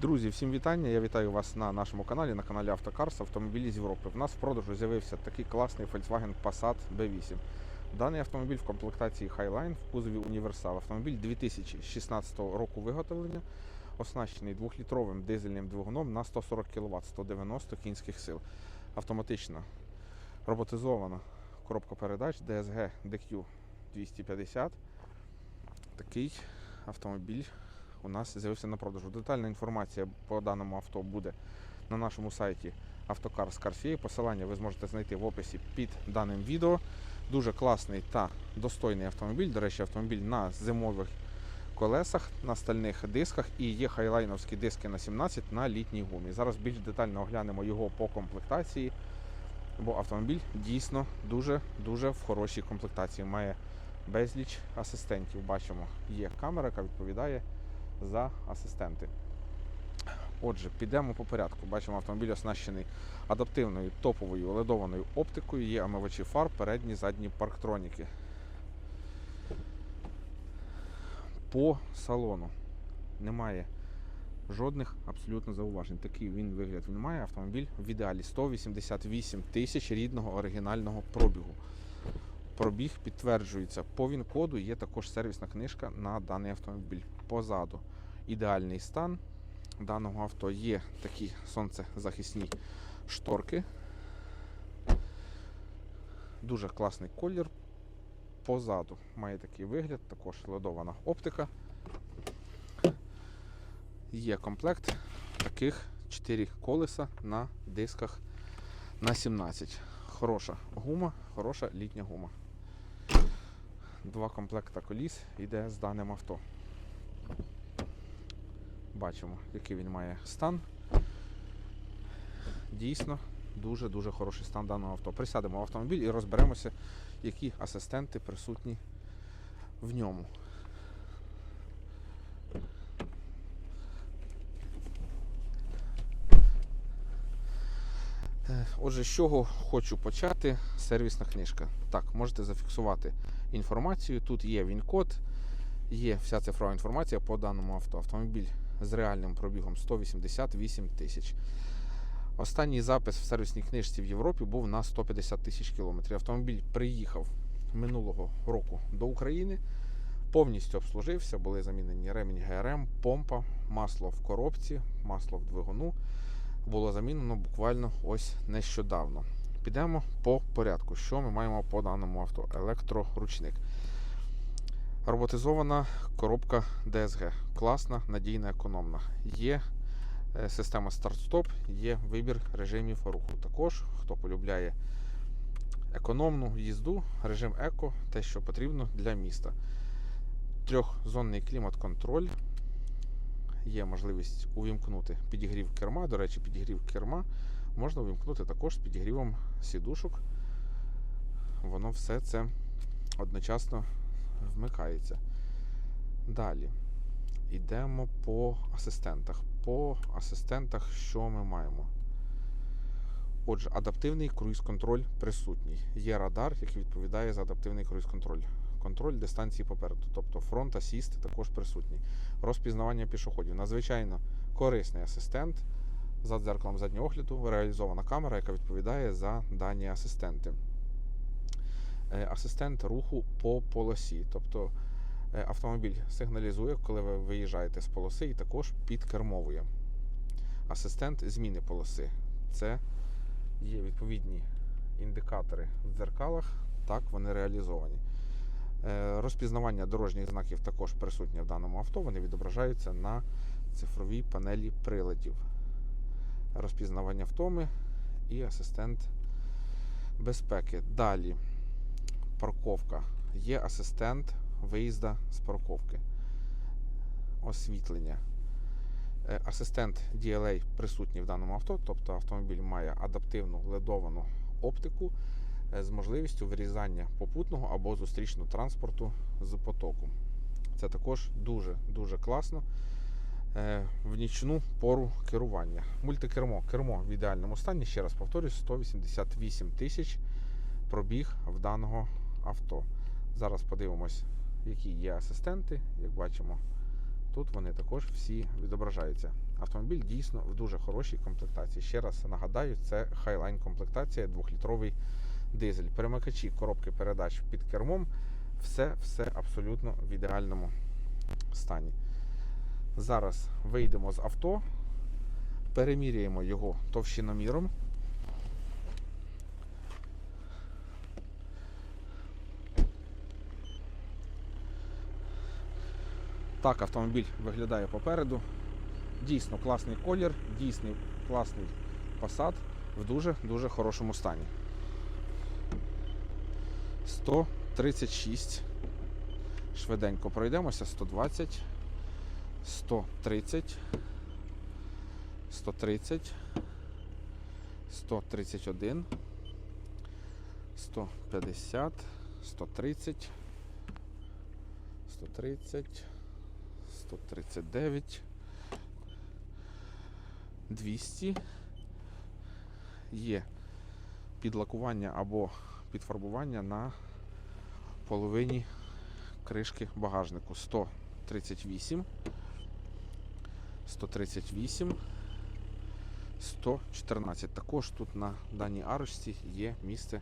Друзі, всім вітання. Я вітаю вас на нашому каналі, на каналі Автокарс Автомобілі з Європи. В нас в продажу з'явився такий класний Volkswagen Passat B8. Даний автомобіль в комплектації Highline в кузові Універсал. Автомобіль 2016 року виготовлення, оснащений 2-літровим дизельним двигуном на 140 кВт, 190 кінських сил. Автоматична роботизована коробка передач DSG DQ 250. Такий автомобіль у нас з'явився на продажу. Детальна інформація по даному авто буде на нашому сайті Автокарс Carfee. Посилання ви зможете знайти в описі під даним відео. Дуже класний та достойний автомобіль. До речі, автомобіль на зимових колесах, на стальних дисках і є хайлайновські диски на 17 на літній гумі. Зараз більш детально оглянемо його по комплектації, бо автомобіль дійсно дуже-дуже в хорошій комплектації. Має безліч асистентів. Бачимо, є камера, яка відповідає за асистенти. Отже, підемо по порядку. Бачимо, автомобіль оснащений адаптивною топовою ледованою оптикою, є омивачі фар, передні, задні парктроніки. По салону немає жодних абсолютно зауважень. Такий він вигляд він має. Автомобіль в ідеалі 188 тисяч рідного оригінального пробігу. Пробіг підтверджується по ВІН-коду. Є також сервісна книжка на даний автомобіль. Позаду ідеальний стан даного авто. Є такі сонцезахисні шторки. Дуже класний колір. Позаду має такий вигляд, також ледована оптика. Є комплект таких 4 колеса на дисках на 17. Хороша гума, хороша літня гума. Два комплекта коліс йде з даним авто. Бачимо, який він має стан. Дійсно, дуже-дуже хороший стан даного авто. Присядемо в автомобіль і розберемося, які асистенти присутні в ньому. Е, Отже, з чого хочу почати? Сервісна книжка. Так, можете зафіксувати інформацію. Тут є він-код, є вся цифрова інформація по даному авто. Автомобіль з реальним пробігом 188 тисяч. Останній запис в сервісній книжці в Європі був на 150 тисяч кілометрів. Автомобіль приїхав минулого року до України, повністю обслужився, були замінені ремінь ГРМ, помпа, масло в коробці, масло в двигуну. Було замінено буквально ось нещодавно. Підемо по порядку. Що ми маємо по даному авто? Електроручник. Роботизована коробка DSG. Класна, надійна, економна. Є е, система старт-стоп, є вибір режимів руху. Також, хто полюбляє економну їзду, режим еко, те, що потрібно для міста. Трьохзонний клімат-контроль. Є можливість увімкнути підігрів керма. До речі, підігрів керма можна увімкнути також з підігрівом сідушок. Воно все це одночасно вмикається. Далі йдемо по асистентах. По асистентах що ми маємо? Отже, адаптивний круїз-контроль присутній. Є радар, який відповідає за адаптивний круїз-контроль. Контроль дистанції попереду, тобто фронт асіст також присутній. Розпізнавання пішоходів. Надзвичайно корисний асистент. За дзеркалом заднього огляду реалізована камера, яка відповідає за дані асистенти. Е, Асистент руху по полосі. Тобто е, автомобіль сигналізує, коли ви виїжджаєте з полоси, і також підкермовує. Асистент зміни полоси. Це є відповідні індикатори в дзеркалах. Так, вони реалізовані. Е, Розпізнавання дорожніх знаків також присутнє в даному авто. Вони відображаються на цифровій панелі приладів. Розпізнавання втоми і асистент безпеки. Далі парковка. Є асистент виїзда з парковки. Освітлення. Е, Асистент DLA присутній в даному авто, тобто автомобіль має адаптивну ледовану оптику е, з можливістю вирізання попутного або зустрічного транспорту з потоку. Це також дуже-дуже класно е, в нічну пору керування. Мультикермо. Кермо в ідеальному стані, ще раз повторюсь, 188 тисяч пробіг в даного авто. Зараз подивимось, які є асистенти. Як бачимо, тут вони також всі відображаються. Автомобіль дійсно в дуже хорошій комплектації. Ще раз нагадаю, це Highline комплектація, 2-літровий дизель. Перемикачі коробки передач під кермом. Все, все абсолютно в ідеальному стані. Зараз вийдемо з авто, переміряємо його товщиноміром. Так автомобіль виглядає попереду. Дійсно класний колір, дійсний класний Passat в дуже-дуже хорошому стані. 136. Швиденько пройдемося. 120, 130, 130, 131, 150, 130, 130, 139, 200. Є підлакування або підфарбування на половині кришки багажнику 138, 138, 114. Також тут на даній арочці є місце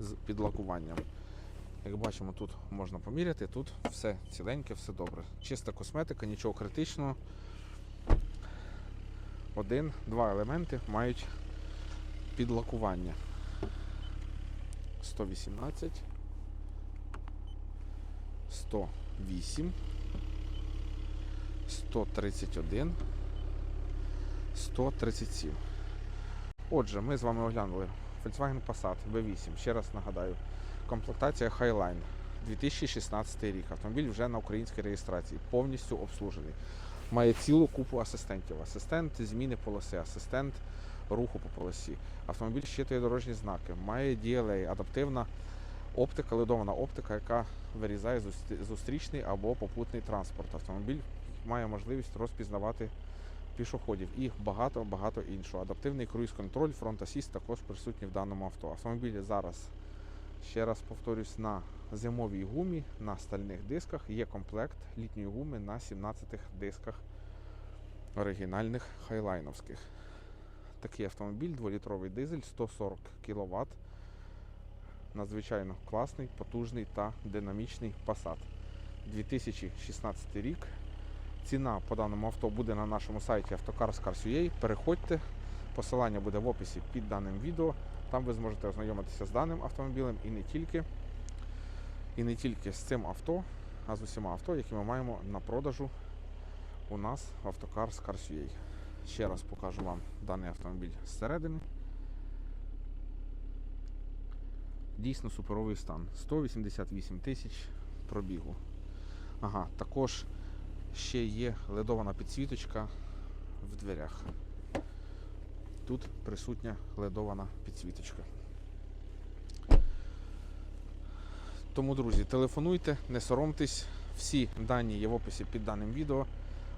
з підлакуванням. Як бачимо, тут можна поміряти, тут все ціленьке, все добре. Чиста косметика, нічого критичного. Один-два елементи мають підлакування. 118, 108, 131, 137. Отже, ми з вами оглянули Volkswagen Passat V8. Ще раз нагадаю, комплектація Highline 2016 рік. Автомобіль вже на українській реєстрації, повністю обслужений. Має цілу купу асистентів. Асистент зміни полоси, асистент руху по полосі. Автомобіль щитує дорожні знаки, має DLA, адаптивна оптика, ледована оптика, яка вирізає зустрічний або попутний транспорт. Автомобіль має можливість розпізнавати пішоходів і багато-багато іншого. Адаптивний круїз-контроль, фронт асіст також присутній в даному авто. Автомобіль зараз, ще раз повторюсь, на зимовій гумі, на стальних дисках. Є комплект літньої гуми на 17 дисках оригінальних хайлайновських. Такий автомобіль, 2-літровий дизель, 140 кВт. Надзвичайно класний, потужний та динамічний Passat. 2016 рік. Ціна по даному авто буде на нашому сайті автокарс.car.ua. Переходьте. Посилання буде в описі під даним відео. Там ви зможете ознайомитися з даним автомобілем і не тільки, і не тільки з цим авто, а з усіма авто, які ми маємо на продажу у нас в автокарс.car.ua. Ще раз покажу вам даний автомобіль зсередини. Дійсно суперовий стан. 188 тисяч пробігу. Ага, також ще є ледована підсвіточка в дверях. Тут присутня ледована підсвіточка. Тому, друзі, телефонуйте, не соромтесь. Всі дані є в описі під даним відео.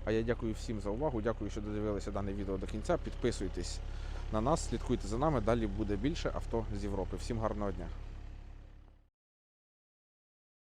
А я дякую всім за увагу. Дякую, що додивилися дане відео до кінця. Підписуйтесь на нас, слідкуйте за нами. Далі буде більше авто з Європи. Всім гарного дня!